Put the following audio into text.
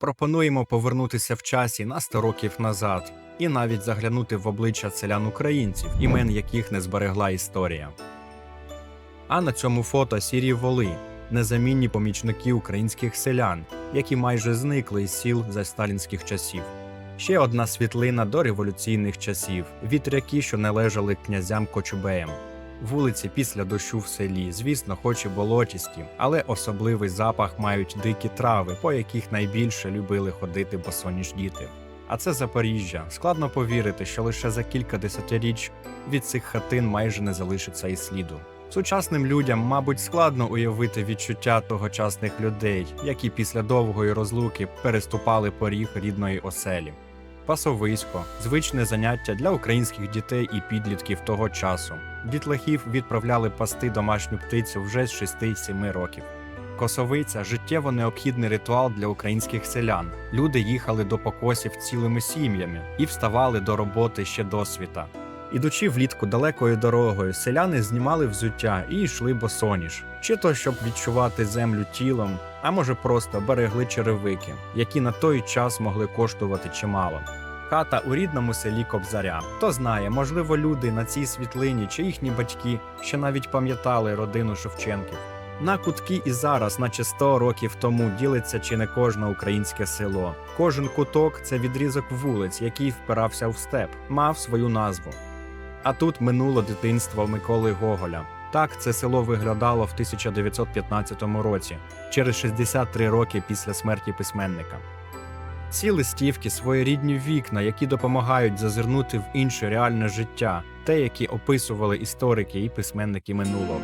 Пропонуємо повернутися в часі на 100 років назад і навіть заглянути в обличчя селян українців, імен яких не зберегла історія. А на цьому фото сірі воли, незамінні помічники українських селян, які майже зникли із сіл за сталінських часів. Ще одна світлина до революційних часів, вітряки, що належали князям Кочубеям. Вулиці після дощу в селі, звісно, хоч і болотісті, але особливий запах мають дикі трави, по яких найбільше любили ходити босоніж діти. А це Запоріжжя. Складно повірити, що лише за кілька десятиріч від цих хатин майже не залишиться і сліду. Сучасним людям, мабуть, складно уявити відчуття тогочасних людей, які після довгої розлуки переступали поріг рідної оселі. Пасовисько звичне заняття для українських дітей і підлітків того часу. Дітлахів відправляли пасти домашню птицю вже з 6-7 років. Косовиця життєво необхідний ритуал для українських селян. Люди їхали до покосів цілими сім'ями і вставали до роботи ще до світа. Ідучи влітку далекою дорогою, селяни знімали взуття і йшли босоніж, чи то щоб відчувати землю тілом, а може просто берегли черевики, які на той час могли коштувати чимало. Хата у рідному селі Кобзаря. Хто знає, можливо, люди на цій світлині чи їхні батьки ще навіть пам'ятали родину Шевченків. На кутки і зараз, наче 100 років тому, ділиться чи не кожне українське село. Кожен куток це відрізок вулиць, який впирався в степ, мав свою назву. А тут минуло дитинство Миколи Гоголя. Так це село виглядало в 1915 році, через 63 роки після смерті письменника. Ці листівки своєрідні вікна, які допомагають зазирнути в інше реальне життя, те, які описували історики і письменники минулого.